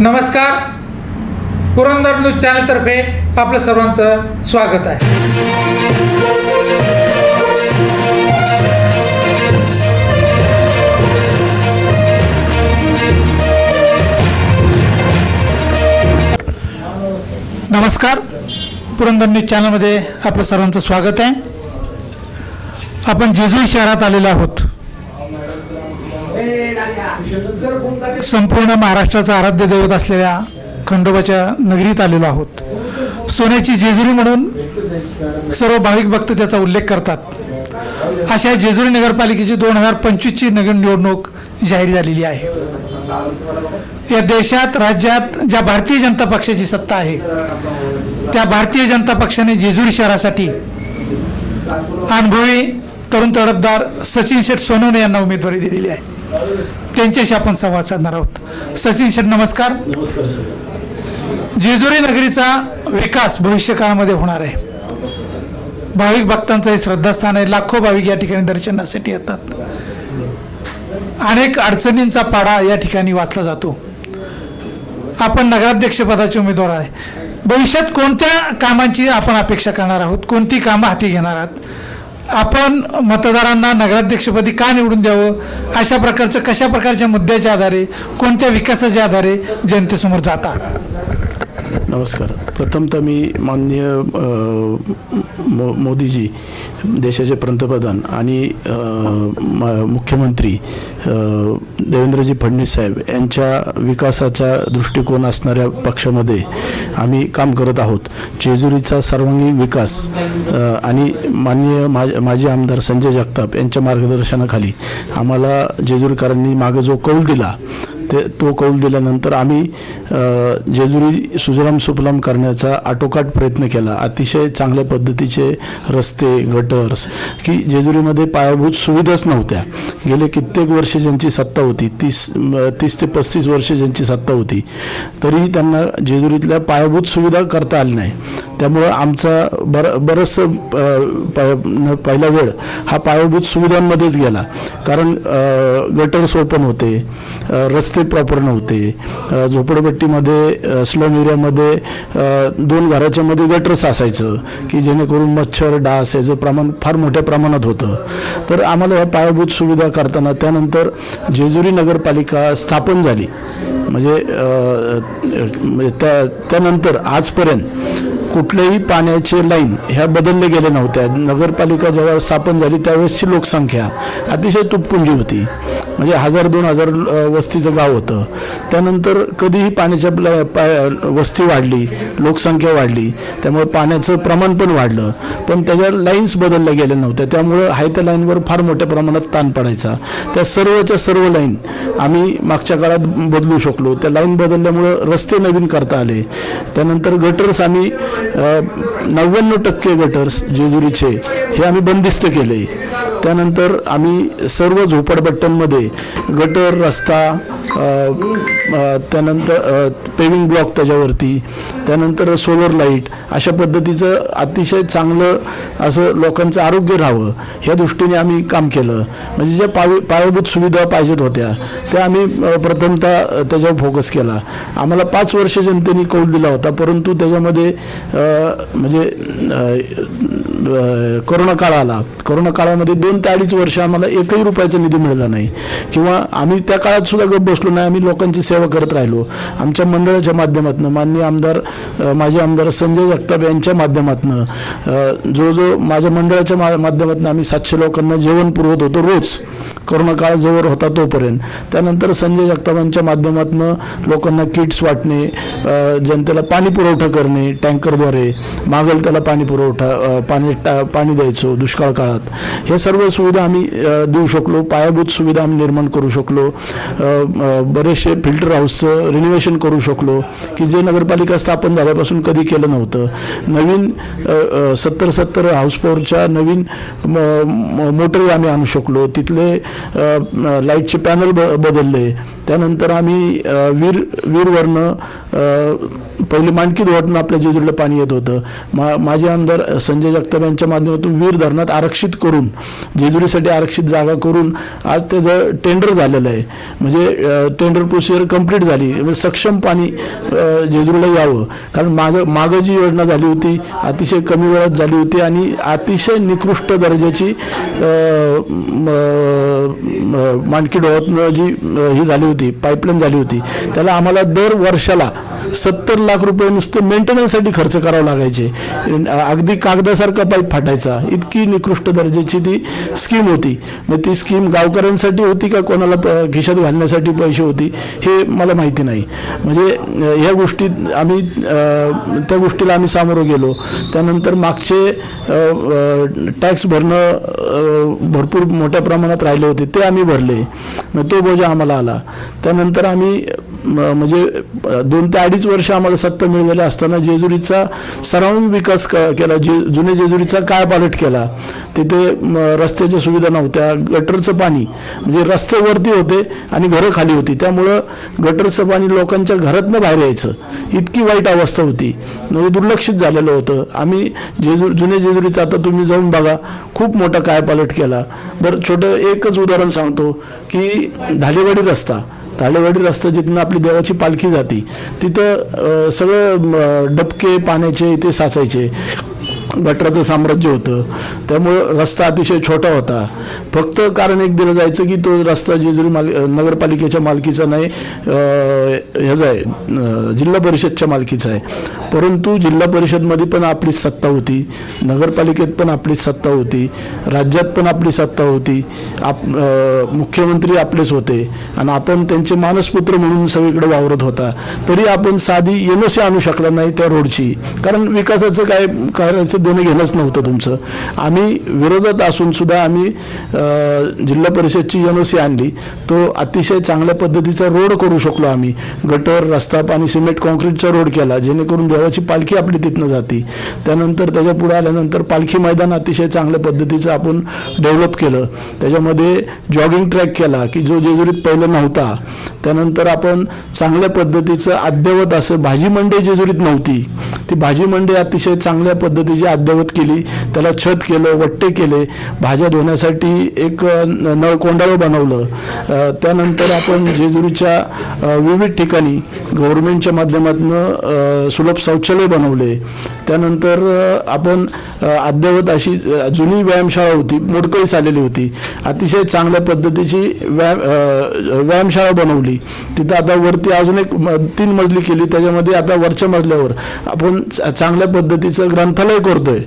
नमस्कार. पुरंदर न्यूज चॅनलतर्फे आपलं सर्वांचं स्वागत आहे. नमस्कार. पुरंदर न्यूज चॅनलमध्ये आपलं सर्वांचं स्वागत आहे. आपण जेजुरी शहरात आलेलो आहोत. संपूर्ण महाराष्ट्राचा आराध्य दैवत असलेल्या खंडोबाच्या नगरीत आलेलो आहोत. सोन्याची जेजुरी म्हणून सर्व भाविक भक्त त्याचा उल्लेख करतात. अशा जेजुरी नगरपालिकेची दोन हजार पंचवीसची नवीन निवडणूक जाहीर झालेली आहे. या देशात राज्यात ज्या भारतीय जनता पक्षाची सत्ता आहे त्या भारतीय जनता पक्षाने जेजुरी शहरासाठी अनुभवी तरुण तडफदार सचिन शेठ सोनवणे यांना उमेदवारी दिलेली आहे. त्यांच्याशी आपण संवाद साधणार आहोत. सचिन शेठ नमस्कार. जेजुरी नगरीचा विकास भविष्य काळामध्ये होणार आहे. भाविक भक्तांचं हे श्रद्धास्थान आहे. लाखो भाविक या ठिकाणी दर्शनासाठी येतात. अनेक अडचणींचा पाडा या ठिकाणी वाचला जातो. आपण नगराध्यक्षपदाचे उमेदवार आहे. भविष्यात कोणत्या कामांची आपण अपेक्षा करणार आहोत? कोणती कामं हाती घेणार आहात? आपण मतदारांना नगराध्यक्षपदी का निवडून द्यावं? अशा प्रकारचं कशा प्रकारच्या मुद्द्याच्या आधारे कोणत्या विकासाच्या आधारे जनतेसमोर जातात नमस्कार. प्रथमतः मी माननीय मो मोदीजी देशाचे पंतप्रधान आणि म- मुख्यमंत्री देवेंद्रजी फडणवीस साहेब यांच्या विकासाचा दृष्टिकोन असणाऱ्या पक्षामध्ये आम्ही काम करत आहोत. जेजुरीचा सर्वांगीण विकास आणि माननीय मा माजी आमदार संजय जगताप यांच्या मार्गदर्शनाखाली आम्हाला जेजुरीकरांनी मागे जो कौल दिला ते तो कौल दिल्यानंतर आम्ही जेजुरी सुजलाम सुफलाम करण्याचा आटोकाट प्रयत्न केला. अतिशय चांगल्या पद्धतीचे रस्ते गटर्स की जेजुरीमध्ये पायाभूत सुविधाच नव्हत्या. गेले कित्येक वर्ष ज्यांची सत्ता होती तीस तीस ते पस्तीस वर्ष ज्यांची सत्ता होती तरीही त्यांना जेजुरीतल्या पायाभूत सुविधा करता आली नाही. त्यामुळं आमचा बर बरंचसं न- पहिला वेळ हा पायाभूत सुविधांमध्येच गेला. कारण गटर्स ओपन होते रस्ते प्रॉपर नव्हते झोपडपट्टीमध्ये स्लम एरियामध्ये दोन घराच्या मध्ये गटर्स असायचं की जेणेकरून मच्छर डास याचं प्रमाण फार मोठ्या प्रमाणात होतं. तर आम्हाला ह्या पायाभूत सुविधा करताना त्यानंतर जेजुरी नगरपालिका स्थापन झाली. म्हणजे म्हणजे त्या त्यानंतर आजपर्यंत कुठलेही पाण्याचे लाईन ह्या बदलले गेले नव्हत्या. नगरपालिका जेव्हा स्थापन झाली त्यावेळेसची लोकसंख्या अतिशय तुटपुंजी होती. म्हणजे हजार दोन हजार वस्तीचं गाव होतं. त्यानंतर कधीही पाण्याच्या पा- वस्ती वाढली लोकसंख्या वाढली त्यामुळे पाण्याचं प्रमाण पण वाढलं. पण त्याच्या लाईन्स बदलल्या गेल्या नव्हत्या. त्यामुळं हाय त्या लाईनवर फार मोठ्या प्रमाणात ताण पडायचा. त्या सर्वच्या सर्व लाईन आम्ही मागच्या काळात बदलू शकलो. त्या लाईन बदलल्यामुळं रस्ते नवीन करता आले. त्यानंतर गटर्स आम्ही नव्याण्णव टक्के गटर्स जेजुरीचे हे आम्ही बंदिस्त केले. त्यानंतर आम्ही सर्व झोपडपट्ट्यांमध्ये गटर रस्ता त्यानंतर पेविंग ब्लॉक त्याच्यावरती त्यानंतर सोलर लाइट अशा पद्धतीचं अतिशय चांगलं असं लोकांचं आरोग्य राहावं ह्या दृष्टीने आम्ही काम केलं. म्हणजे ज्या पावी पायाभूत सुविधा पाहिजेत होत्या त्या आम्ही प्रथमतः त्याच्यावर फोकस केला. आम्हाला पाच वर्ष जनतेने कौल दिला होता परंतु त्याच्यामध्ये म्हणजे कोरोना काळ आला. कोरोना काळामध्ये दोन ते अडीच वर्ष आम्हाला एकही रुपयाचा निधी मिळाला नाही. किंवा आम्ही त्या काळात सुद्धा गप बसलो नाही आम्ही लोकांची सेवा करत राहिलो. आमच्या मंडळाच्या माध्यमातून माननीय आमदार माझे आमदार संजय जगताप यांच्या माध्यमातून जो जो माझ्या मंडळाच्या मा माध्यमातून आम्ही सातशे लोकांना जेवण पुरवत होतो रोज. कोरोना काळ जवळ होता तोपर्यंत. त्यानंतर संजय जगतापांच्या माध्यमातून लोकांना किट्स वाटणे जनतेला पाणी पुरवठा करणे टँकरद्वारे मागेल त्याला पाणी पुरवठा पाणी टा पाणी द्यायचो दुष्काळ काळात. हे सर्व सुविधा आम्ही देऊ शकलो. पायाभूत सुविधा आम्ही निर्माण करू शकलो. बरेचसे फिल्टर हाऊसचं रिनोव्हेशन करू शकलो की जे नगरपालिका स्थापन झाल्यापासून कधी केलं नव्हतं. नवीन सत्तर सत्तर हाऊसपोरच्या नवीन म- मोटरी आम्ही आणू शकलो. तिथले लाईटचे पॅनल ब बदलले. त्यानंतर आम्ही वीर वीरवरनं पहिले मांडकी धोरण आपल्या जेजुरीला पाणी येत होतं. मा माझे आमदार संजय जगताप यांच्या माध्यमातून वीर धरणात आरक्षित करून जेजुरीसाठी आरक्षित जागा करून आज त्याचं टेंडर झालेलं आहे. म्हणजे टेंडर प्रोसिजर कंप्लीट झाली. म्हणजे सक्षम पाणी जेजुरीला यावं. कारण मागं मागं जी योजना झाली होती अतिशय कमी वेळात झाली होती आणि अतिशय निकृष्ट दर्जाची मांडकी माणकी डोळ्यातनं जी ही झाली होती पाईपलाईन झाली होती त्याला आम्हाला दर वर्षाला सत्तर लाख रुपये नुसतं मेंटेनन्ससाठी खर्च करावं लागायचे. अगदी कागदासारखा पाईप फाटायचा. इतकी निकृष्ट दर्जाची ती स्कीम होती. मग ती स्कीम गावकऱ्यांसाठी होती का कोणाला प- खिशात घालण्यासाठी पैसे होती हे मला माहिती नाही. म्हणजे ह्या गोष्टीत आम्ही त्या गोष्टीला आम्ही सामोरं गेलो. त्यानंतर मागचे टॅक्स भरणं भरपूर मोठ्या प्रमाणात राहिले होते. ते आम्ही भरले. मग तो बोजा आम्हाला आला. त्यानंतर आम्ही म्हणजे दोन ते अडीच वर्ष आम्हाला सत्ता मिळालेल्या असताना जेजुरीचा सराउंड विकास क- केला जे जुने जेजुरीचा काय पालट केला. तिथे रस्त्याच्या सुविधा नव्हत्या गटरचं पाणी म्हणजे रस्ते वरती होते आणि घरं खाली होती. त्यामुळं गटरचं पाणी लोकांच्या घरातनं बाहेर यायचं. इतकी वाईट अवस्था होती. म्हणजे दुर्लक्षित झालेलं होतं. आम्ही जेजू जुने जेजुरीचं आता तुम्ही जाऊन बघा. खूप मोठा काय पालट केला. बरं छोटं एकच उदाहरण सांगतो की ढालेवाडी रस्ता. ताळेवाडी रस्ता जिथून आपली देवाची पालखी जाते तिथं सगळं डबके पाण्याचे इथे साचायचे. गटराचं साम्राज्य होतं. त्यामुळं रस्ता अतिशय छोटा होता. फक्त कारण एक दिलं जायचं की तो रस्ता जेजुरी माल नगरपालिकेच्या मालकीचा नाही ह्याचा आहे जिल्हा परिषदच्या मालकीचा आहे. परंतु जिल्हा परिषदमध्ये पण आपलीच सत्ता होती. नगरपालिकेत पण आपलीच सत्ता होती. राज्यात पण आपली सत्ता होती. आप मुख्यमंत्री आपलेच होते. आणि आपण त्यांचे मानसपुत्र म्हणून सगळीकडे वावरत होता. तरी आपण साधी एन ओ सी आणू शकला नाही त्या रोडची. कारण विकासाचं काय करायचं देणं घेणंच नव्हतं तुमचं. आम्ही विरोधात असून सुद्धा आम्ही जिल्हा परिषदची एन ओ सी आणली. तो अतिशय चांगल्या पद्धतीचा रोड करू शकलो आम्ही. गटर रस्ता पाणी सिमेंट कॉन्क्रीटचा रोड केला जेणेकरून देवाची पालखी आपली तिथनं जाती. त्यानंतर त्याच्या पुढे आल्यानंतर पालखी मैदान अतिशय चांगल्या पद्धतीचं आपण डेव्हलप केलं. त्याच्यामध्ये जॉगिंग ट्रॅक केला की जो जेजुरीत पहिलं नव्हता. त्यानंतर आपण चांगल्या पद्धतीचं अद्ययावत असं भाजी मंडई जेजुरीत नव्हती. ती भाजी मंडई अतिशय चांगल्या पद्धतीची अद्ययावत केली त्याला छत केलं वट्टे केले भाज्या धुण्यासाठी एक नळकोंडाळं न- बनवलं. त्यानंतर आपण जेजुरीच्या विविध ठिकाणी गव्हर्नमेंटच्या माध्यमातून सुलभ शौचालय बनवले. त्यानंतर आपण अद्ययावत अशी जुनी व्यायामशाळा होती मोडकळीस आलेली होती. अतिशय चांगल्या पद्धतीची व्यायाम व्यायामशाळा बनवली. तिथं आता वरती अजून एक म- तीन मजली केली त्याच्यामध्ये आता वरच्या मजल्यावर आपण चांगल्या पद्धतीचं ग्रंथालय करतो करतोय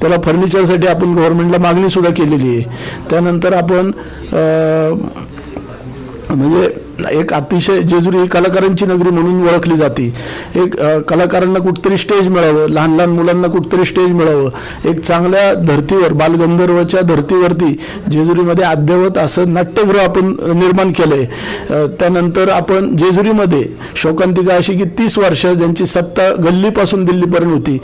त्याला फर्निचरसाठी आपण गव्हर्नमेंटला मागणीसुद्धा केलेली आहे. त्यानंतर आपण म्हणजे एक अतिशय जेजुरी ही कलाकारांची नगरी म्हणून ओळखली जाते. एक कलाकारांना कुठतरी स्टेज मिळावं लहान लहान मुलांना कुठतरी स्टेज मिळावं. एक चांगल्या धर्तीवर बालगंधर्वच्या धर्तीवरती जेजुरीमध्ये अद्ययावत असं नाट्यगृह आपण निर्माण केलंय. आहे त्यानंतर आपण जेजुरीमध्ये शोकांतिका अशी की तीस वर्ष ज्यांची सत्ता गल्लीपासून दिल्लीपर्यंत होती.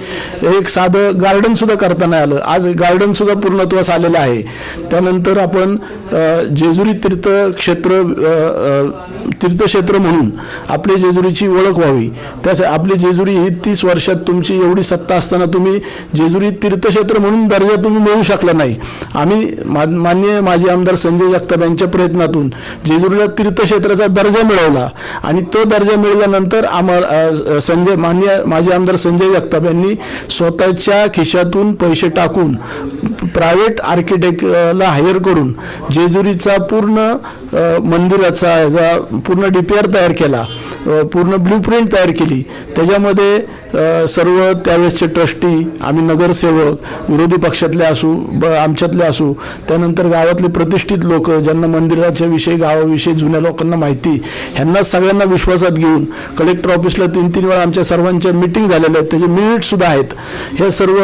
एक साधं गार्डन सुद्धा करता नाही आलं. आज गार्डन सुद्धा पूर्णत्वास आलेलं आहे. त्यानंतर आपण जेजुरी तीर्थक्षेत्र क्षेत्र तीर्थक्षेत्र म्हणून आपली जेजुरीची ओळख व्हावी. त्यास आपली जेजुरी ही तीस वर्षात तुमची एवढी सत्ता असताना तुम्ही जेजुरी तीर्थक्षेत्र म्हणून दर्जा तुम्ही मिळू शकला नाही. आम्ही मा- माननीय माजी आमदार संजय जगताप यांच्या प्रयत्नातून जेजुरीला तीर्थक्षेत्राचा दर्जा मिळवला आणि तो दर्जा मिळाल्यानंतर आम्हाला संजय मान्य माजी आमदार संजय जगताप यांनी स्वतःच्या खिशातून पैसे टाकून प्रायव्हेट आर्किटेक्टला हायर करून जेजुरीचा पूर्ण मंदिराचा याचा पूर्ण डी पी आर तयार केला पूर्ण ब्ल्यू प्रिंट तयार केली. त्याच्यामध्ये सर्व त्यावेळेसचे ट्रस्टी आम्ही नगरसेवक विरोधी पक्षातले असू ब आमच्यातले असू त्यानंतर गावातले प्रतिष्ठित लोक ज्यांना मंदिराच्या विषयी गावाविषयी जुन्या लोकांना माहिती ह्यांना सगळ्यांना विश्वासात घेऊन कलेक्टर ऑफिसला तीन तीन वेळा आमच्या सर्वांच्या मिटिंग झालेल्या आहेत त्याचे मिनिटसुद्धा आहेत. हे सर्व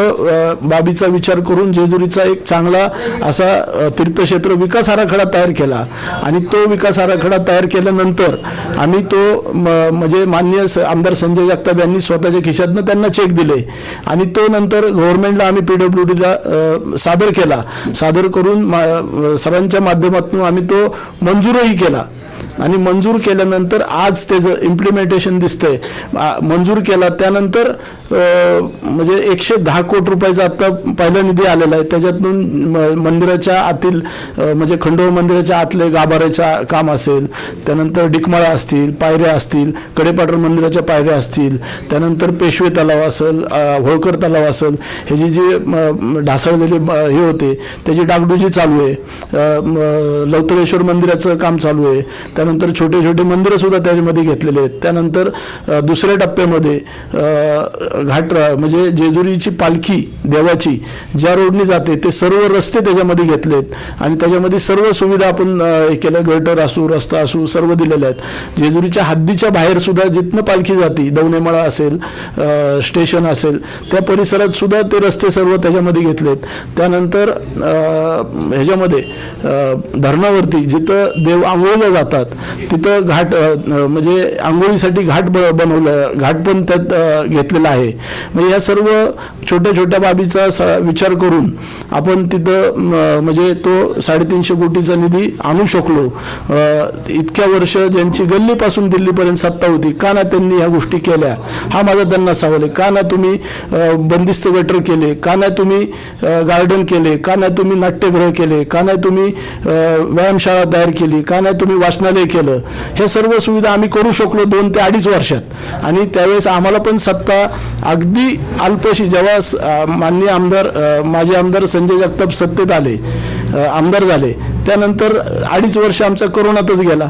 बाबीचा विचार करून जेजुरीचा एक चांगला असा तीर्थक्षेत्र विकास आराखडा तयार केला. आणि तो विकास आराखडा तयार केल्यानंतर आम्ही तो म, म्हणजे माननीय आमदार संजय जगताप यांनी स्वतःच्या खिशातनं त्यांना चेक दिले. आणि तो नंतर गव्हर्नमेंटला आम्ही पी डब्ल्यू डीला सादर केला. सादर करून मा- सरांच्या माध्यमातून आम्ही तो मंजूरही केला. आणि मंजूर केल्यानंतर आज त्याचं इम्प्लिमेंटेशन दिसतंय मंजूर केला त्यानंतर म्हणजे एकशे दहा कोटी रुपयाचा आत्ता पहिला निधी आलेला आहे. त्याच्यातून म- मंदिराच्या आतील म्हणजे खंडोबा मंदिराच्या आतले गाभाऱ्याचा काम असेल त्यानंतर डिकमाळा असतील पायऱ्या असतील कडेपाटर मंदिराच्या पायऱ्या असतील त्यानंतर पेशवे तलाव असेल होळकर तलाव असेल ह्याची जी म- ढासळलेले ढासळलेली हे होते त्याची डागडुजी चालू आहे. लवतरेश्वर मंदिराचं काम चालू आहे. त्यानंतर छोटे छोटे मंदिरंसुद्धा त्याच्यामध्ये घेतलेले आहेत. त्यानंतर दुसऱ्या टप्प्यामध्ये घाट म्हणजे जेजुरीची पालखी देवाची ज्या रोडनी जाते ते सर्व रस्ते त्याच्यामध्ये घेतलेत. आणि त्याच्यामध्ये सर्व सुविधा आपण हे केलं गटर असू रस्ता असू सर्व दिलेले आहेत. जेजुरीच्या हद्दीच्या बाहेर सुद्धा जिथनं पालखी जाते दवणेमाळा असेल स्टेशन असेल त्या परिसरात सुद्धा ते रस्ते सर्व त्याच्यामध्ये घेतलेत. त्यानंतर ह्याच्यामध्ये धरणावरती जिथं देव आंघोळीला जातात तिथं घाट म्हणजे आंघोळीसाठी घाट ब बनवलं घाट पण त्यात घेतलेलं घेतलेला आहे. म्हणजे या सर्व छोट्या छोट्या बाबीचा विचार करून आपण तिथं म्हणजे तो साडेतीनशे कोटीचा निधी आणू शकलो. इतक्या वर्ष ज्यांची गल्लीपासून दिल्लीपर्यंत सत्ता होती का ना त्यांनी ह्या गोष्टी केल्या? हा माझा त्यांना सवाल आहे. का ना तुम्ही बंदिस्त गटर केले? का ना तुम्ही गार्डन केले? का ना तुम्ही नाट्यगृह केले? का नाही तुम्ही व्यायामशाळा तयार केली? का नाही तुम्ही वाचनालय केलं? हे सर्व सुविधा आम्ही करू शकलो दोन ते अडीच वर्षात. आणि त्यावेळेस आम्हाला पण सत्ता अगदी अल्पशी जेव्हा माननीय आमदार अ, माजी आमदार संजय जगताप सत्तेत आले आमदार झाले त्यानंतर अडीच वर्ष आमचा कोरोनातच गेला.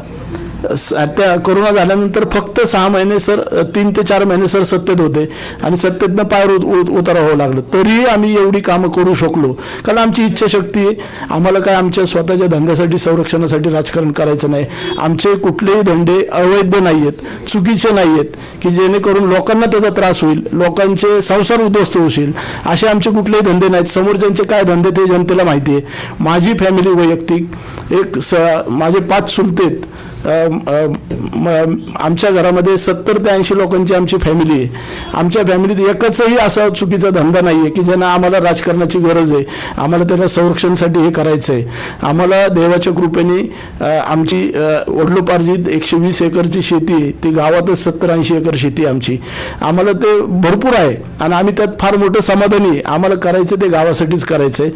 त्या कोरोना झाल्यानंतर फक्त सहा महिने सर तीन ते चार महिने सर सत्तेत होते. आणि सत्तेतनं पायर उत- उत- उतारावं लागलं. तरीही आम्ही एवढी कामं करू शकलो. कारण आमची इच्छाशक्ती आहे. आम्हाला काय आमच्या स्वतःच्या धंद्यासाठी संरक्षणासाठी राजकारण करायचं नाही. आमचे कुठलेही धंदे अवैध नाही आहेत चुकीचे नाही आहेत की जेणेकरून लोकांना त्याचा त्रास होईल लोकांचे संसार उद्ध्वस्त होशील. असे आमचे कुठलेही धंदे नाहीत. समोरच्यांचे काय धंदे ते जनतेला माहिती आहे. माझी फॅमिली वैयक्तिक एक स माझे पाच सुलतेत आमच्या घरामध्ये सत्तर ते ऐंशी लोकांची आमची फॅमिली आहे. आमच्या फॅमिलीत एकचही असा चुकीचा धंदा नाही आहे की ज्यांना आम्हाला राजकारणाची गरज आहे. आम्हाला त्याला संरक्षणासाठी हे करायचं आहे आम्हाला देवाच्या कृपेने आमची वडलोपार्जित एकशे वीस एकरची शेती आहे. ती गावातच सत्तर ऐंशी एकर शेती आहे आमची. आम्हाला ते भरपूर आहे. आणि आम्ही त्यात फार मोठं समाधानी आहे. आम्हाला करायचं ते गावासाठीच करायचं आहे